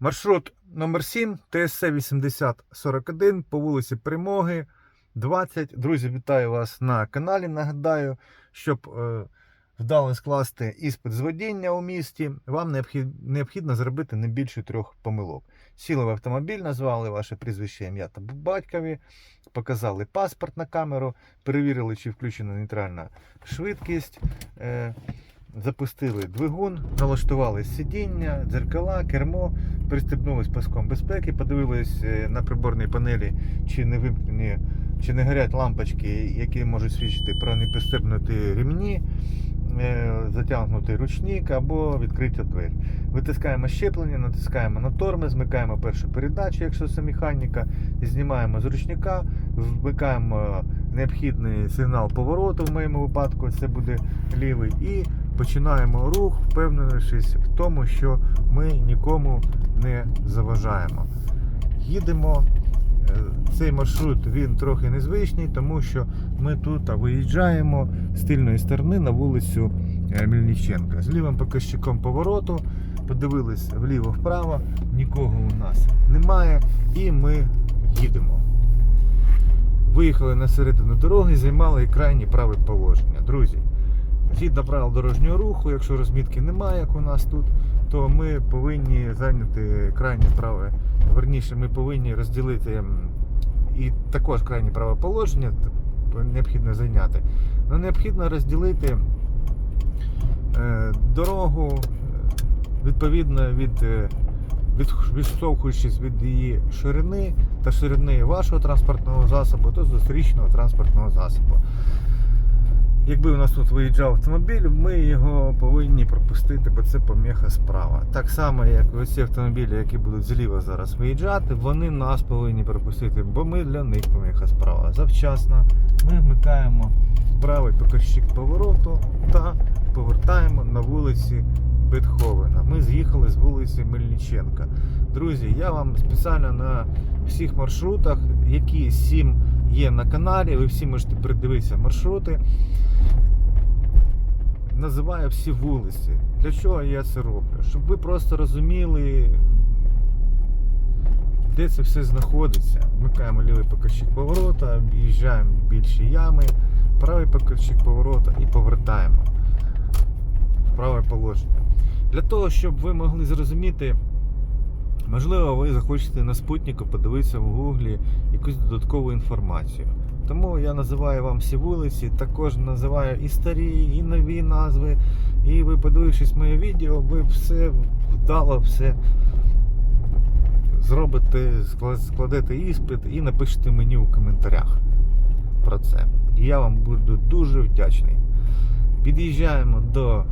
Маршрут номер 7 ТСЦ 8041 по вулиці Перемоги 20. Друзі, вітаю вас на каналі. Нагадаю, щоб е, вдало скласти іспит з водіння у місті, вам необхід, необхідно зробити не більше трьох помилок. Сіли в автомобіль, назвали ваше прізвище, ім'я та батькові, показали паспорт на камеру, перевірили, чи включена нейтральна швидкість. Е, Запустили двигун, налаштували сидіння, дзеркала, кермо, пристебнулись паском безпеки, подивились е, на приборній панелі, чи не вимкнені, чи не горять лампочки, які можуть свідчити про непристебнуті рівні, е, затягнутий ручник або відкриття двері. Витискаємо щеплення, натискаємо на тормоз, змикаємо першу передачу, якщо це механіка, знімаємо з ручника, вмикаємо необхідний сигнал повороту, в моєму випадку це буде лівий. і починаємо рух, впевнившись в тому, що ми нікому не заважаємо. Їдемо. Е, Цей маршрут він трохи незвичний, тому що ми тут виїжджаємо з тильної сторони на вулицю е, Мельниченка. З лівим показчиком повороту, подивились вліво-вправо, нікого у нас немає, і ми їдемо. Виїхали на середину дороги, займали крайнє праве положення. Друзі, Згідно правил дорожнього руху, якщо розмітки немає, як у нас тут, то ми повинні зайняти крайнє праве. Верніше, ми повинні розділити і також крайнє праве положення необхідно зайняти. Ну, необхідно розділити е, дорогу е, відповідно від, е, від, відштовхуючись від її ширини та ширини вашого транспортного засобу, то зустрічного транспортного засобу. Якби у нас тут виїжджав автомобіль, ми його повинні пропустити, бо це поміха справа. Так само, як ці автомобілі, які будуть зліва зараз виїжджати, вони нас повинні пропустити, бо ми для них поміха справа. Завчасно ми вмикаємо правий показчик повороту та повертаємо на вулиці Бетховена. Ми з'їхали з вулиці Мельниченка. Друзі, я вам спеціально на всіх маршрутах, які сім є на каналі, ви всі можете придивитися маршрути називаю всі вулиці. Для чого я це роблю? Щоб ви просто розуміли, де це все знаходиться. Вмикаємо лівий показчик поворота, об'їжджаємо більші ями, правий показчик поворота і повертаємо праве положення. Для того, щоб ви могли зрозуміти, можливо, ви захочете на спутнику подивитися в гуглі якусь додаткову інформацію. Тому я називаю вам всі вулиці, також називаю і старі, і нові назви. І ви, подивившись моє відео, ви все вдало, все зробите, скла- складете іспит і напишете мені у коментарях про це. І я вам буду дуже вдячний. Під'їжджаємо до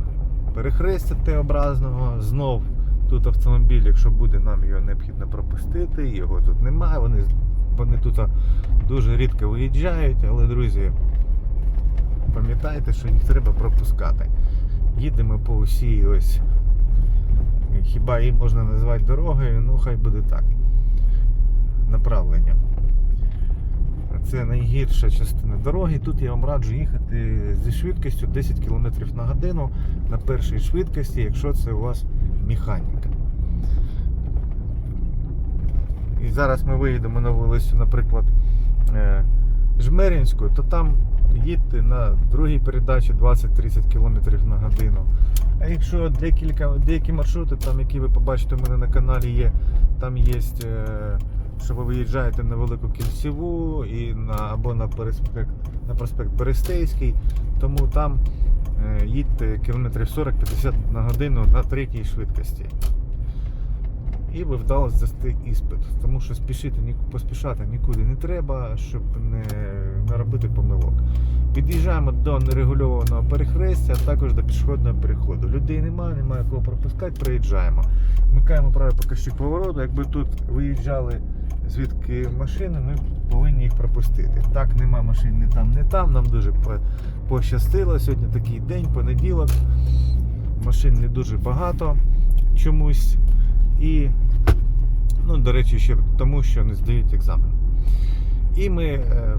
перехрестя Т-образного. Знов тут автомобіль, якщо буде, нам його необхідно пропустити. Його тут немає. Вони, вони тут дуже рідко виїжджають, але, друзі, пам'ятайте, що їх треба пропускати. Їдемо по усій ось. Хіба її можна назвати дорогою, ну хай буде так. Направлення. Це найгірша частина дороги. Тут я вам раджу їхати зі швидкістю 10 км на годину на першій швидкості, якщо це у вас механіка. І зараз ми виїдемо на вулицю, наприклад, е, Жмеринську, то там їдьте на другій передачі 20-30 км на годину. А якщо декілька, деякі маршрути, там, які ви побачите у мене на каналі є, там є, е, що ви виїжджаєте на Велику Кільцеву і на, або на проспект, на проспект Берестейський, тому там е, їдьте кілометрів 40-50 на годину на третій швидкості. І ви вдало здасти іспит, тому що спішити, поспішати нікуди не треба, щоб не, не робити помилок. Під'їжджаємо до нерегульованого перехрестя, а також до пішохідного переходу. Людей немає, немає кого пропускати, приїжджаємо. Вмикаємо правий показчик повороту. Якби тут виїжджали звідки машини, ми повинні їх пропустити. Так, нема машин ні там, ні там. Нам дуже пощастило. Сьогодні такий день, понеділок. Машин не дуже багато чомусь. І, ну, до речі, ще тому, що не здають екзамен. І ми е,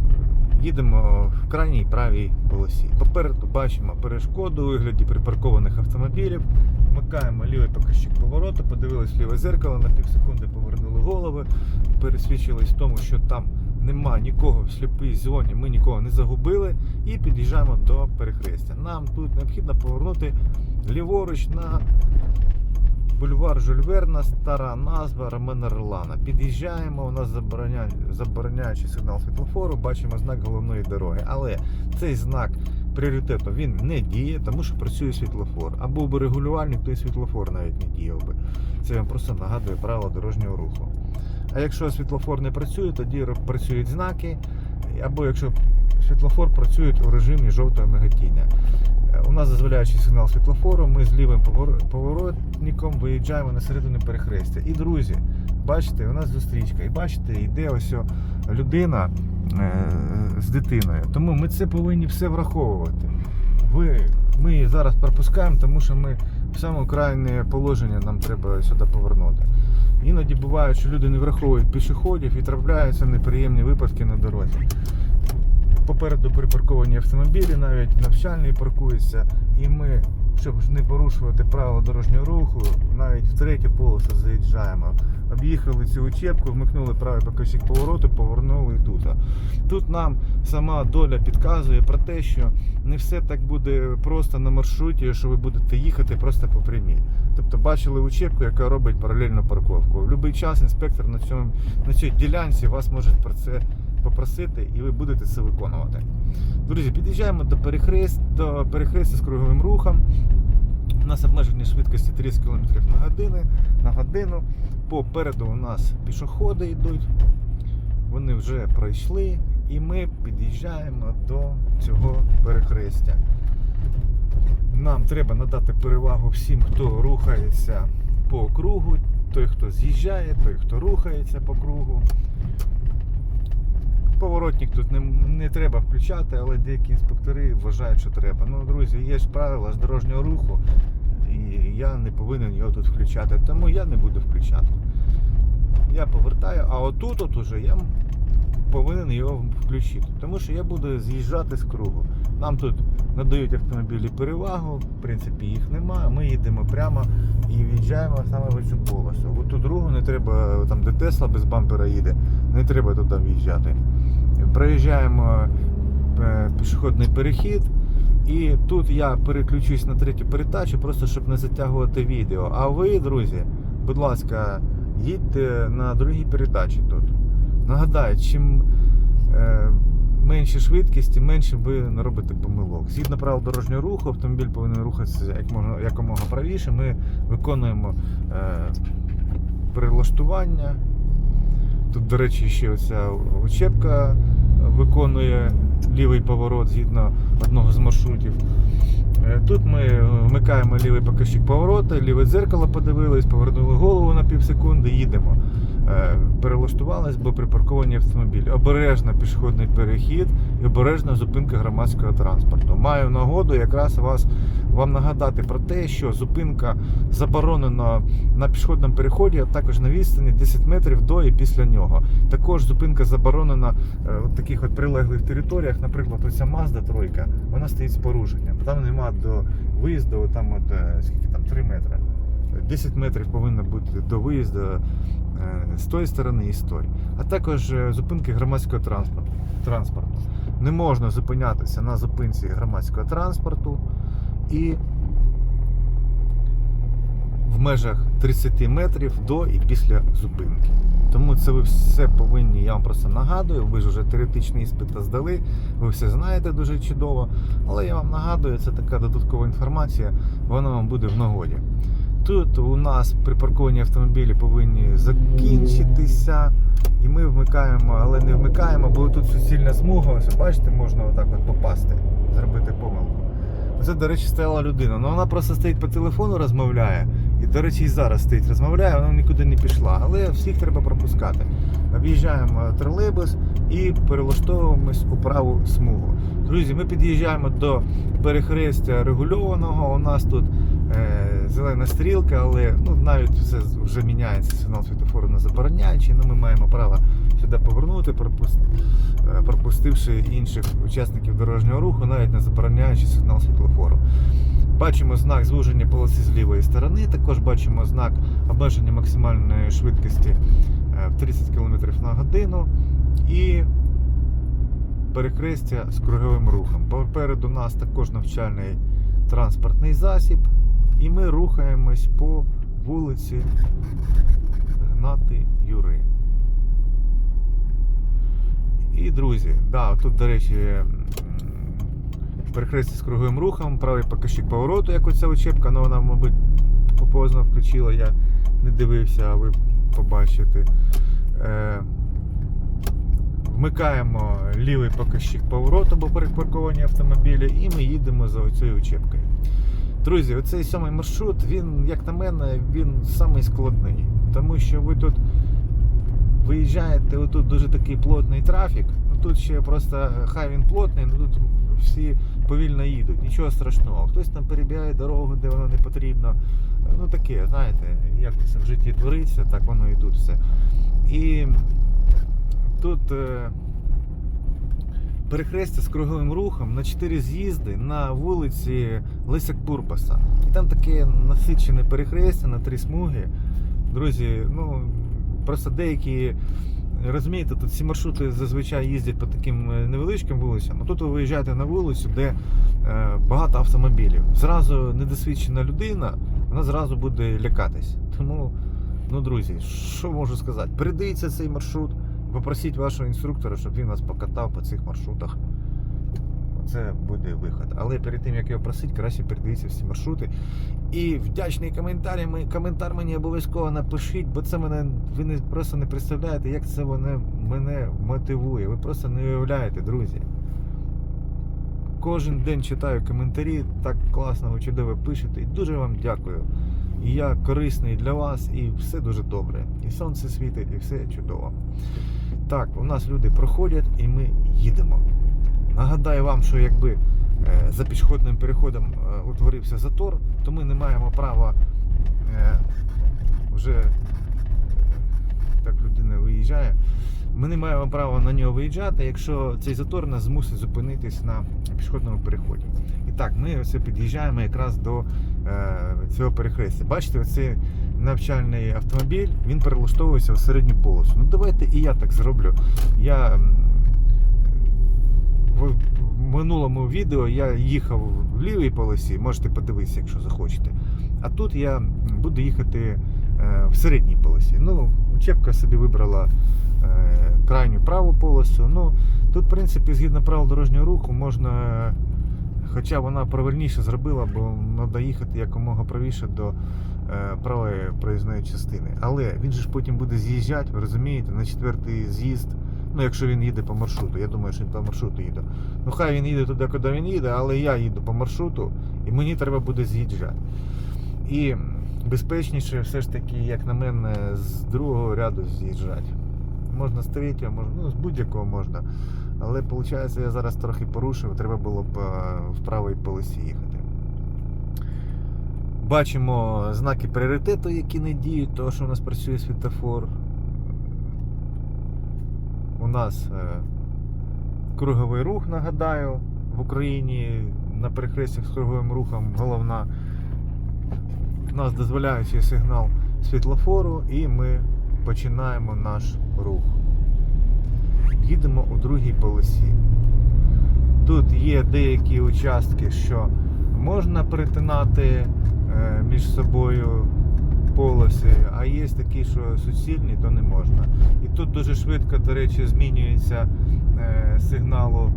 їдемо в крайній правій полосі. Попереду бачимо перешкоду у вигляді припаркованих автомобілів. Вмикаємо лівий покажчик повороту, подивились ліве зеркало, на півсекунди повернули голови, пересвідчились в тому, що там нема нікого в сліпій зоні, ми нікого не загубили і під'їжджаємо до перехрестя. Нам тут необхідно повернути ліворуч на бульвар Жюль Верна, стара назва Ромена Ролана. Під'їжджаємо, у нас забороня... забороняючий сигнал світлофору, бачимо знак головної дороги. Але цей знак пріоритету він не діє, тому що працює світлофор. А був би регулювальник, то і світлофор навіть не діяв би. Це вам просто нагадує правила дорожнього руху. А якщо світлофор не працює, тоді працюють знаки, або якщо світлофор працює у режимі жовтого миготіння. У нас дозволяючий сигнал світлофору, ми з лівим поворотником виїжджаємо на середину перехрестя. І друзі, бачите, у нас зустрічка. І бачите, йде ось людина е, з дитиною. Тому ми це повинні все враховувати. Ви, ми її зараз пропускаємо, тому що ми в саме крайнє положення нам треба сюди повернути. Іноді буває, що люди не враховують пішоходів і трапляються неприємні випадки на дорозі. Попереду припарковані автомобілі, навіть навчальні паркуються. І ми, щоб не порушувати правила дорожнього руху, навіть в третю полосу заїжджаємо. Об'їхали цю учебку, вмикнули правий покажчик повороту, повернули тут. Тут нам сама доля підказує про те, що не все так буде просто на маршруті, що ви будете їхати просто по прямій. Тобто бачили учебку, яка робить паралельну парковку. В будь-який час інспектор на цьому на цій ділянці вас може про це попросити, і ви будете це виконувати. Друзі, під'їжджаємо до перехрест, до перехрестя з круговим рухом. У нас обмежені швидкості 30 км на годину. На годину. Попереду у нас пішоходи йдуть. Вони вже пройшли, і ми під'їжджаємо до цього перехрестя. Нам треба надати перевагу всім, хто рухається по кругу, той, хто з'їжджає, той, хто рухається по кругу. Поворотник тут не, не треба включати, але деякі інспектори вважають, що треба. Ну, друзі, є ж правила з дорожнього руху, і я не повинен його тут включати, тому я не буду включати. Я повертаю, а отут от уже я повинен його включити, тому що я буду з'їжджати з кругу. Нам тут надають автомобілі перевагу, в принципі, їх немає. Ми їдемо прямо і в'їжджаємо саме в цю полосу. От ту другу не треба, там де Тесла без бампера їде, не треба туди в'їжджати. Проїжджаємо е, пішохідний перехід. І тут я переключусь на третю передачу, просто щоб не затягувати відео. А ви, друзі, будь ласка, їдьте на другій передачі тут. Нагадаю, чим е, менше швидкість, менше ви не робите помилок. Згідно правил дорожнього руху, автомобіль повинен рухатися як можна, якомога правіше. Ми виконуємо е, прилаштування. Тут, до речі, ще оця учебка виконує лівий поворот згідно одного з маршрутів. Е, Тут ми вмикаємо лівий покажчик поворота, ліве дзеркало подивились, повернули голову на пів секунди, їдемо. Е, Перелаштувались, бо припарковані автомобілі. Обережно пішохідний перехід і обережна зупинка громадського транспорту. Маю нагоду якраз вас вам нагадати про те, що зупинка заборонена на пішохідному переході, а також на відстані 10 метрів до і після нього. Також зупинка заборонена е, в таких от прилеглих територіях, наприклад, оця Mazda тройка, вона стоїть з порушенням. Там нема до виїзду, там от е, скільки там 3 метри. 10 метрів повинно бути до виїзду е, з тої сторони і з тої. А також е, зупинки громадського транспорту. Не можна зупинятися на зупинці громадського транспорту і в межах 30 метрів до і після зупинки. Тому це ви все повинні, я вам просто нагадую, ви ж вже теоретичний іспит здали, ви все знаєте дуже чудово. Але я вам нагадую, це така додаткова інформація, вона вам буде в нагоді. Тут у нас припарковані автомобілі повинні закінчитися, і ми вмикаємо, але не вмикаємо, бо тут суцільна смуга. Ось бачите, можна отак от попасти, зробити. Це, до речі, стояла людина. Ну вона просто стоїть по телефону, розмовляє. І, до речі, і зараз стоїть, розмовляє, вона нікуди не пішла. Але всіх треба пропускати. Об'їжджаємо тролейбус і перелаштовуємось у праву смугу. Друзі, ми під'їжджаємо до перехрестя регульованого. У нас тут е, зелена стрілка, але ну, навіть все вже міняється сигнал світофору на забороняючий. Ну, ми маємо право сюди повернути, е, пропустивши інших учасників дорожнього руху, навіть не забороняючи сигнал світлофору. Бачимо знак звуження полоси з лівої сторони, також бачимо знак обмеження максимальної швидкості е, в 30 км на годину і перехрестя з круговим рухом. Попереду нас також навчальний транспортний засіб, і ми рухаємось по вулиці Гнати Юри. І друзі, да, тут, до речі, перехрестя з круговим рухом, правий показчик повороту, як оця учебка, але вона, мабуть, поздно включила, я не дивився, а ви побачите. Е, Вмикаємо лівий показчик повороту, бо перепарковані автомобілі, і ми їдемо за оцією учебкою. Друзі, оцей сьомий маршрут, він, як на мене, він самий складний. Тому що ви тут виїжджаєте, отут дуже такий плотний трафік. Ну тут ще просто хай він плотний, ну тут всі повільно їдуть, нічого страшного. Хтось там перебігає дорогу, де воно не потрібно. Ну таке, знаєте, як це в житті твориться, так воно і тут все. І тут е, перехрестя з круговим рухом на 4 з'їзди на вулиці Леся Курбаса. І там таке насичене перехрестя на три смуги. Друзі, ну просто деякі. Розумієте, тут ці маршрути зазвичай їздять по таким е, невеличким вулицям, а тут ви виїжджаєте на вулицю, де е, багато автомобілів. Зразу недосвідчена людина, вона зразу буде лякатись. Тому, ну друзі, що можу сказати? Передивіться цей маршрут, попросіть вашого інструктора, щоб він вас покатав по цих маршрутах. Це буде виход. Але перед тим як його просить, краще передивіться всі маршрути. І вдячний коментар, коментар мені обов'язково напишіть, бо це мене ви не просто не представляєте, як це мене, мене мотивує. Ви просто не уявляєте, друзі. Кожен день читаю коментарі, так класно, ви чудово пишете. І дуже вам дякую. І я корисний для вас, і все дуже добре. І сонце світить, і все чудово. Так, у нас люди проходять, і ми їдемо. Нагадаю вам, що якби е, за пішохідним переходом е, утворився затор, то ми не маємо права е, вже так людина виїжджає. Ми не маємо права на нього виїжджати, якщо цей затор нас змусить зупинитись на пішохідному переході. І так, ми ось під'їжджаємо якраз до цього перехрестя. Бачите, оцей навчальний автомобіль він перелаштовується в середню полосу. Ну давайте і я так зроблю. Я в минулому відео я їхав в лівій полосі, можете подивитися, якщо захочете. А тут я буду їхати е, в середній полосі. Ну, учебка собі вибрала е, крайню праву полосу. Ну, тут, в принципі, згідно правил дорожнього руху, можна, е, хоча вона правильніше зробила, бо треба їхати якомога правіше до правої проїзної частини. Але він же ж потім буде з'їжджати, ви розумієте, на четвертий з'їзд. Ну, якщо він їде по маршруту, я думаю, що він по маршруту їде. Ну, хай він їде туди, куди він їде, але я їду по маршруту, і мені треба буде з'їжджати. І безпечніше все ж таки, як на мене, з другого ряду з'їжджати. Можна з третього, можна, ну, з будь-якого можна. Але виходить, я зараз трохи порушив, треба було б е, в правій полосі їхати. Бачимо знаки пріоритету, які не діють, тому що у нас працює світофор. У нас е, круговий рух, нагадаю, в Україні на перехрестях з круговим рухом головна. У нас дозволяючий сигнал світлофору, і ми починаємо наш рух. Їдемо у другій полосі. Тут є деякі участки, що можна перетинати е, між собою полоси, а є такі, що суцільні, то не можна. І тут дуже швидко, до речі, змінюється е, сигналу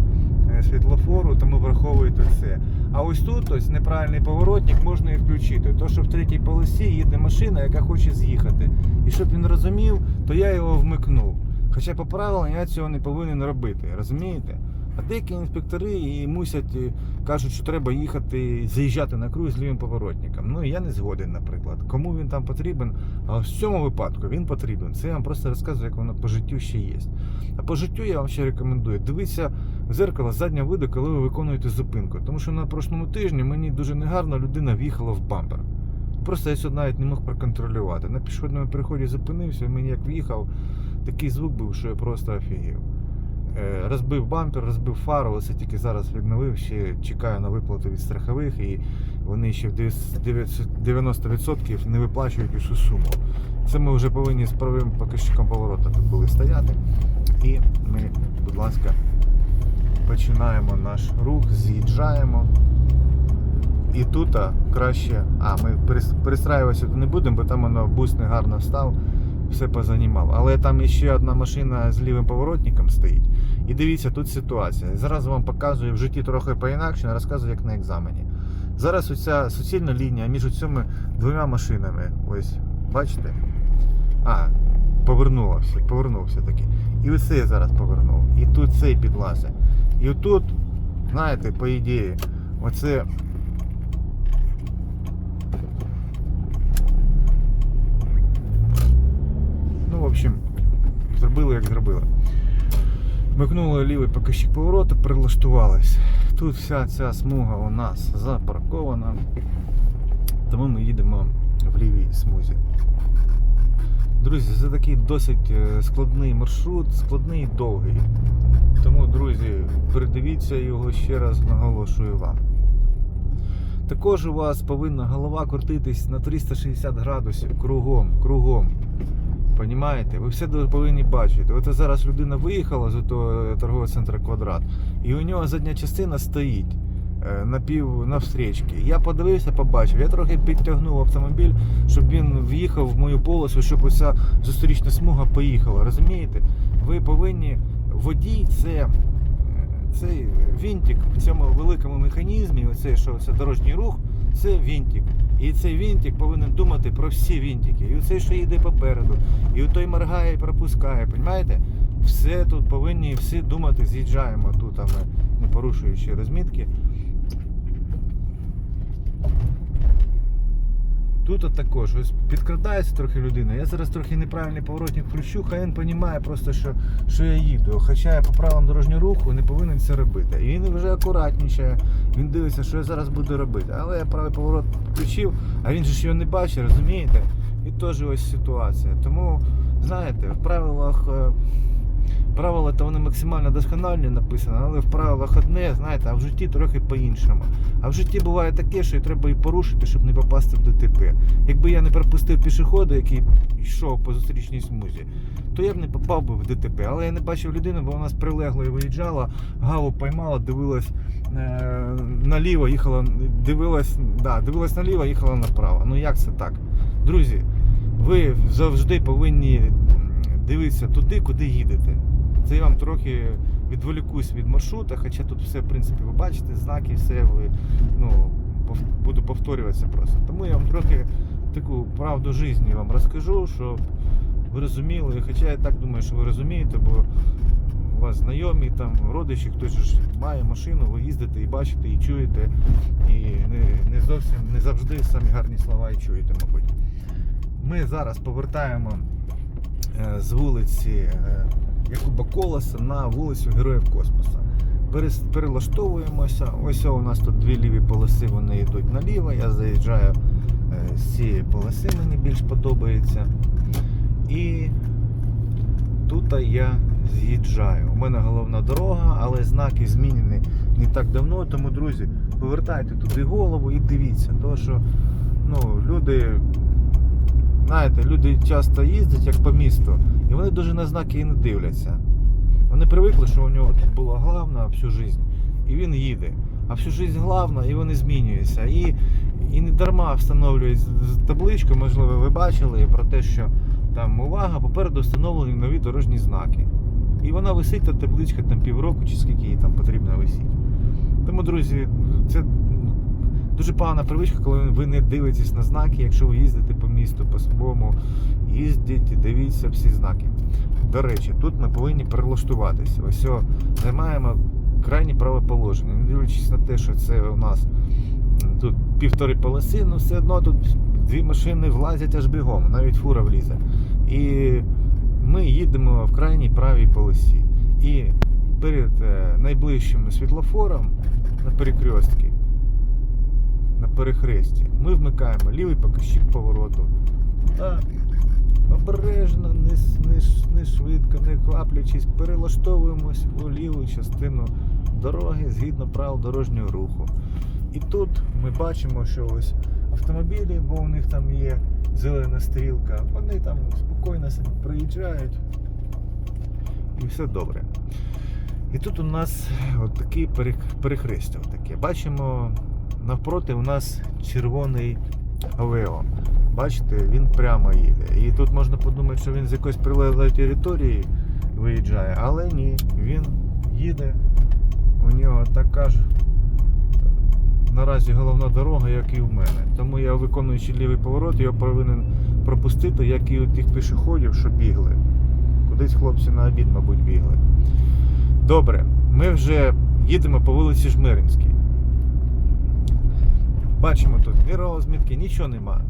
е, світлофору, тому враховуйте це. А ось тут ось неправильний поворотник можна і включити. То, що в третій полосі їде машина, яка хоче з'їхати. І щоб він розумів, то я його вмикнув. Хоча по правилам я цього не повинен робити, розумієте? А деякі інспектори і мусять е, кажуть, що треба їхати, заїжджати на круг з лівим поворотником. Ну я не згоден, наприклад. Кому він там потрібен? А в цьому випадку він потрібен. Це я вам просто розказую, як воно по життю ще є. А по життю я вам ще рекомендую. Дивіться в зеркало заднього виду, коли ви виконуєте зупинку. Тому що на прошлому тижні мені дуже негарно людина в'їхала в бампер. Просто я сьогодні навіть не мог проконтролювати. На пішохідному переході зупинився, мені як в'їхав, такий звук був, що я просто офігів. Е, Розбив бампер, розбив фару, ось тільки зараз відновив, ще чекаю на виплату від страхових, і вони ще в 90% не виплачують усю суму. Це ми вже повинні з правим показчиком поворота тут були стояти. І ми, будь ласка, починаємо наш рух, з'їжджаємо. І тут краще. А, ми перес- перестраюватися не будемо, бо там воно бус не гарно встав, все позанімав. Але там ще одна машина з лівим поворотником стоїть. І дивіться, тут ситуація. Зараз вам показую в житті трохи по-інакше, розказую, як на екзамені. Зараз оця суцільна лінія між цими двома машинами. Ось, бачите? А, повернувся, повернувся таки. І оце я зараз повернув. І тут цей підлазить. І отут, знаєте, по ідеї, оце. Ну, в общем, зробили як зробили. Вмикнули лівий показчик повороту, прилаштувались. Тут вся ця смуга у нас запаркована. Тому ми їдемо в лівій смузі. Друзі, це такий досить е, складний маршрут, складний і довгий. Тому, друзі, передивіться його ще раз наголошую вам. Також у вас повинна голова крутитись на 360 градусів кругом, кругом. Понімаєте? Ви все повинні бачити. От зараз людина виїхала з того торгового центру квадрат, і у нього задня частина стоїть е, напів навстрічки. Я подивився, побачив. Я трохи підтягнув автомобіль, щоб він в'їхав в мою полосу, щоб уся зустрічна смуга поїхала. Розумієте? Ви повинні водій це. е, Цей вінтик в цьому великому механізмі, оцей, що це дорожній рух, це вінтик. І цей вінтик повинен думати про всі вінтики. І оцей, що їде попереду, і той моргає і пропускає. Понимаєте? Все тут повинні всі думати, з'їжджаємо тут, а ми не порушуючи розмітки. Тут також ось підкрадається трохи людина. Я зараз трохи неправильний поворотник включу, хай він розуміє просто, що, що я їду. Хоча я по правилам дорожнього руху не повинен це робити. І він вже акуратніше, він дивиться, що я зараз буду робити. Але я правий поворот включив, а він же ж його не бачить, розумієте? І теж ось ситуація. Тому, знаєте, в правилах. Правила то вони максимально доскональні написані, але в правилах одне, знаєте, а в житті трохи по-іншому. А в житті буває таке, що треба і порушити, щоб не попасти в ДТП. Якби я не пропустив пішохода, який йшов по зустрічній смузі, то я б не попав би в ДТП. Але я не бачив людину, бо вона з прилеглої виїжджала, гаву поймала, дивилась е, наліво, їхала, дивилась, да, дивилась наліво, їхала направо. Ну як це так? Друзі, ви завжди повинні дивитися туди, куди їдете. Це я вам трохи відволікусь від маршрута, хоча тут все, в принципі, ви бачите, знаки, все ви, ну, буду повторюватися просто. Тому я вам трохи таку правду житті вам розкажу, щоб ви розуміли. Хоча я так думаю, що ви розумієте, бо у вас знайомі, там, родичі, хтось ж має машину, ви їздите і бачите, і чуєте, і не, не зовсім не завжди самі гарні слова і чуєте, мабуть. Ми зараз повертаємо з вулиці е, Якуба Колоса на вулицю Героїв Космоса. Перелаштовуємося. Ось у нас тут дві ліві полоси, вони йдуть наліво. Я заїжджаю е, з цієї полоси, мені більш подобається. І тут я з'їжджаю. У мене головна дорога, але знаки змінені не так давно. Тому, друзі, повертайте туди голову і дивіться. Тому що ну, люди знаєте, люди часто їздять як по місту, і вони дуже на знаки і не дивляться. Вони привикли, що у нього тут було головне всю життя, і він їде. А всю життя головне, і вони змінюються. І, і не дарма встановлюють табличку, можливо, ви бачили про те, що там увага, попереду встановлені нові дорожні знаки. І вона висить та табличка там півроку чи скільки їй там потрібно висіти. Тому, друзі, це дуже погана привичка, коли ви не дивитесь на знаки, якщо ви їздите по місту по-своєму, їздіть і дивіться всі знаки. До речі, тут ми повинні перелаштуватися. Ось займаємо крайнє праве положення. Не дивлячись на те, що це у нас тут півтори полоси, але все одно тут дві машини влазять аж бігом, навіть фура влізе. І ми їдемо в крайній правій полосі. І перед е, найближчим світлофором на перекрестці перехресті. Ми вмикаємо лівий показчик повороту. Та обережно, не, не, не швидко, не кваплячись, перелаштовуємось у ліву частину дороги згідно правил дорожнього руху. І тут ми бачимо, що ось автомобілі, бо у них там є зелена стрілка, вони там спокійно собі приїжджають і все добре. І тут у нас от такі перехрестя. Бачимо, навпроти у нас червоний Авео. Бачите, він прямо їде. І тут можна подумати, що він з якоїсь прилеглої території виїжджає, але ні, він їде. У нього така ж наразі головна дорога, як і в мене. Тому я, виконуючи лівий поворот, його повинен пропустити, як і у тих пішоходів, що бігли. Кудись хлопці на обід, мабуть, бігли. Добре, ми вже їдемо по вулиці Жмеринській. Бачимо тут ні розмітки, нічого нема.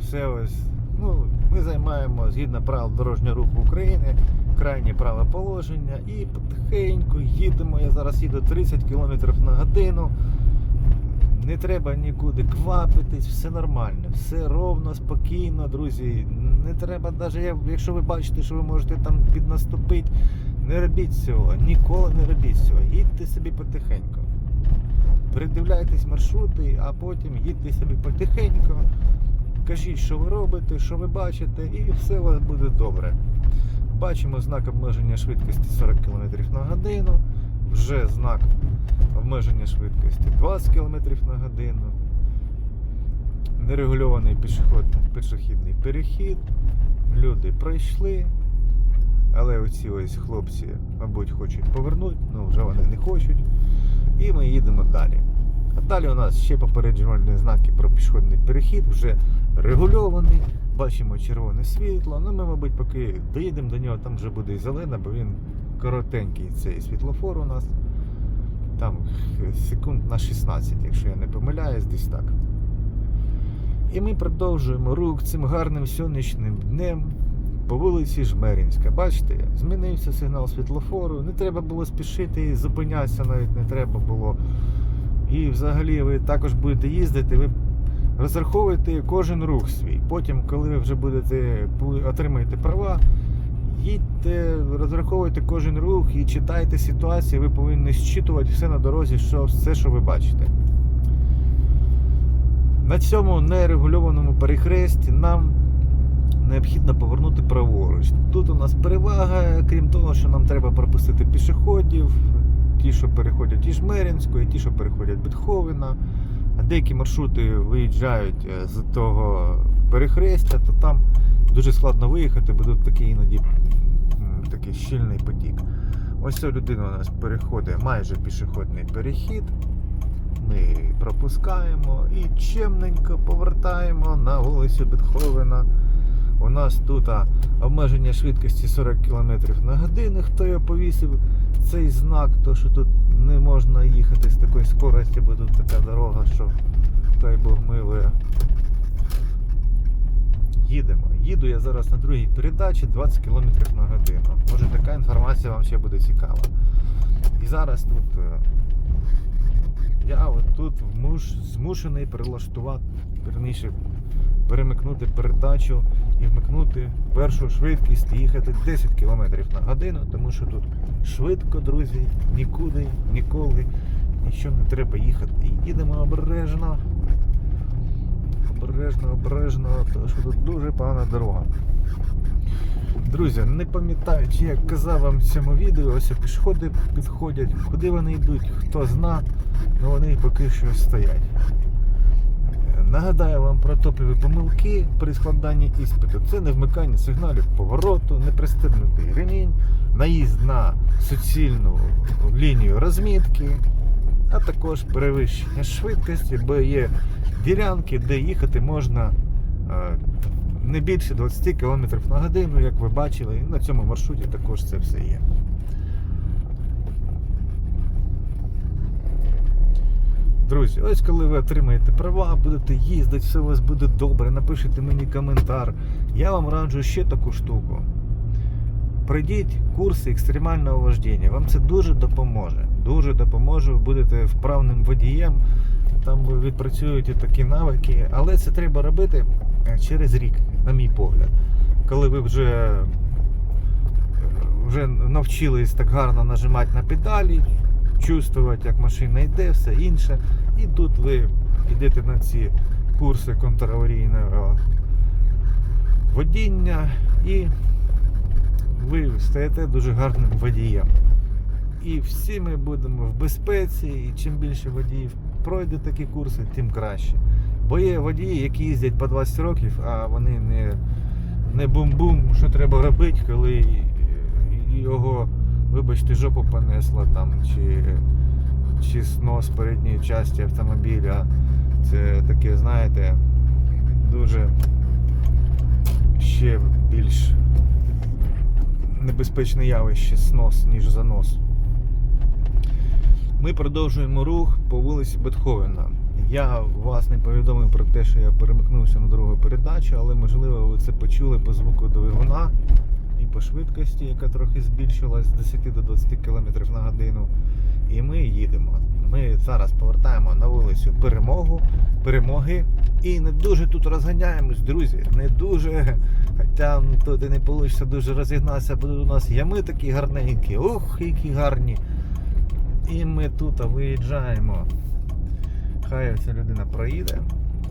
Все ось. Ну, ми займаємо згідно правил дорожнього руху України, крайнє праве положення і потихеньку їдемо. Я зараз їду 30 км на годину. Не треба нікуди квапитись, все нормально, все ровно, спокійно, друзі. Не треба, навіть якщо ви бачите, що ви можете там піднаступити, не робіть цього, ніколи не робіть цього. Їдьте собі потихеньку. Передивляйтесь маршрути, а потім їдьте собі потихеньку. Кажіть, що ви робите, що ви бачите, і все у вас буде добре. Бачимо знак обмеження швидкості 40 км на годину. Вже знак обмеження швидкості 20 км на годину. Нерегульований пішохідний перехід. Люди пройшли. Але оці ось хлопці, мабуть, хочуть повернути, ну вже вони не хочуть. І ми їдемо далі. Далі у нас ще попереджувальні знаки про пішохідний перехід, вже регульований. Бачимо червоне світло. Ну ми, мабуть, поки доїдемо до нього, там вже буде і зелена, бо він коротенький цей світлофор у нас. Там секунд на 16, якщо я не помиляюсь, десь так. І ми продовжуємо рух цим гарним сонячним днем по вулиці Жмеринська. Бачите, змінився сигнал світлофору, не треба було спішити зупинятися навіть не треба було. І взагалі ви також будете їздити, ви розраховуєте кожен рух свій. Потім, коли ви вже будете отримаєте права, їдьте, розраховуйте кожен рух і читайте ситуацію, ви повинні зчитувати все на дорозі, що, все, що ви бачите. На цьому нерегульованому перехресті нам необхідно повернути праворуч. Тут у нас перевага, крім того, що нам треба пропустити пішоходів, ті, що переходять і Жмеринську, і ті, що переходять Бетховена. А деякі маршрути виїжджають е, з того перехрестя, то там дуже складно виїхати, бо тут такий іноді такий щільний потік. Ось ця людина у нас переходить майже пішохідний перехід. Ми пропускаємо і чемненько повертаємо на вулицю Бетховена. У нас тут обмеження швидкості 40 км на годину. Хто його повісив цей знак, то що тут не можна їхати з такої скорості, бо тут така дорога, що дай Бог милує. Їдемо. Їду я зараз на другій передачі 20 км на годину. Може така інформація вам ще буде цікава. І зараз тут е, я от тут змушений перелаштувати, верніше, перемикнути передачу і вмикнути першу швидкість їхати 10 км на годину, тому що тут швидко, друзі, нікуди, ніколи, нічого не треба їхати. Їдемо обережно. Обережно, обережно, тому що тут дуже погана дорога. Друзі, не пам'ятаю, чи я казав вам в цьому відео, ось пішоходи підходять, куди вони йдуть, хто зна, але вони поки що стоять. Нагадаю вам про топові помилки при складанні іспиту. Це не вмикання сигналів повороту, не пристебнутий ремінь, наїзд на суцільну лінію розмітки, а також перевищення швидкості, бо є ділянки, де їхати можна е, не більше 20 км на годину, як ви бачили, і на цьому маршруті також це все є. Друзі, ось коли ви отримаєте права, будете їздити, все у вас буде добре, напишіть мені коментар. Я вам раджу ще таку штуку. Пройдіть курси екстремального вождіння. Вам це дуже допоможе. Дуже допоможе, ви будете вправним водієм, там ви відпрацюєте такі навики, але це треба робити е, через рік, на мій погляд. Коли ви вже вже навчились так гарно нажимати на педалі, чувствувати, як машина йде, все інше. І тут ви йдете на ці курси контраварійного водіння і ви стаєте дуже гарним водієм. І всі ми будемо в безпеці, і чим більше водіїв пройде такі курси, тим краще. Бо є водії, які їздять по 20 років, а вони не, не бум-бум, що треба робити, коли його, вибачте, жопу понесла там, чи, чи снос передньої частини автомобіля. Це таке, знаєте, дуже ще більш небезпечне явище снос, ніж занос. Ми продовжуємо рух по вулиці Бетховена. Я вас не повідомив про те, що я перемикнувся на другу передачу, але можливо ви це почули по звуку двигуна і по швидкості, яка трохи збільшилась з 10 до 20 км на годину. І ми їдемо. Ми зараз повертаємо на вулицю перемогу, перемоги. І не дуже тут розганяємось, друзі. Не дуже. Хоча тут і не вийде дуже розігнатися, бо тут у нас ями такі гарненькі. Ух, які гарні. І ми тут виїжджаємо. Хай ця людина проїде.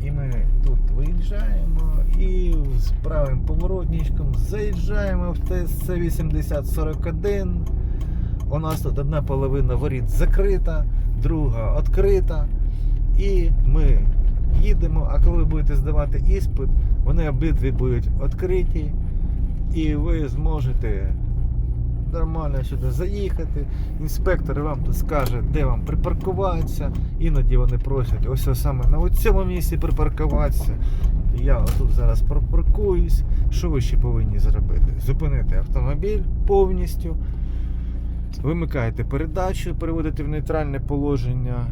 І ми тут виїжджаємо і з правим поворотничком заїжджаємо в ТСЦ 8041. У нас тут одна половина воріт закрита, друга відкрита. І ми їдемо, а коли ви будете здавати іспит, вони обидві будуть відкриті, і ви зможете нормально сюди заїхати. Інспектор вам тут скаже, де вам припаркуватися. Іноді вони просять ось саме на цьому місці припаркуватися. Я тут зараз пропаркуюсь. Що ви ще повинні зробити? Зупинити автомобіль повністю. Вимикаєте передачу, переводите в нейтральне положення,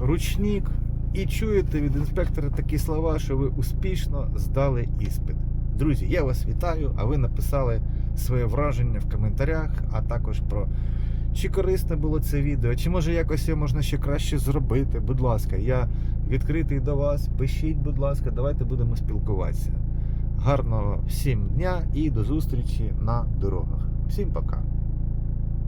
ручник і чуєте від інспектора такі слова, що ви успішно здали іспит. Друзі, я вас вітаю, а ви написали своє враження в коментарях, а також про чи корисне було це відео, чи може якось його можна ще краще зробити. Будь ласка, я відкритий до вас. Пишіть, будь ласка, давайте будемо спілкуватися. Гарного всім дня і до зустрічі на дорогах. Всім пока.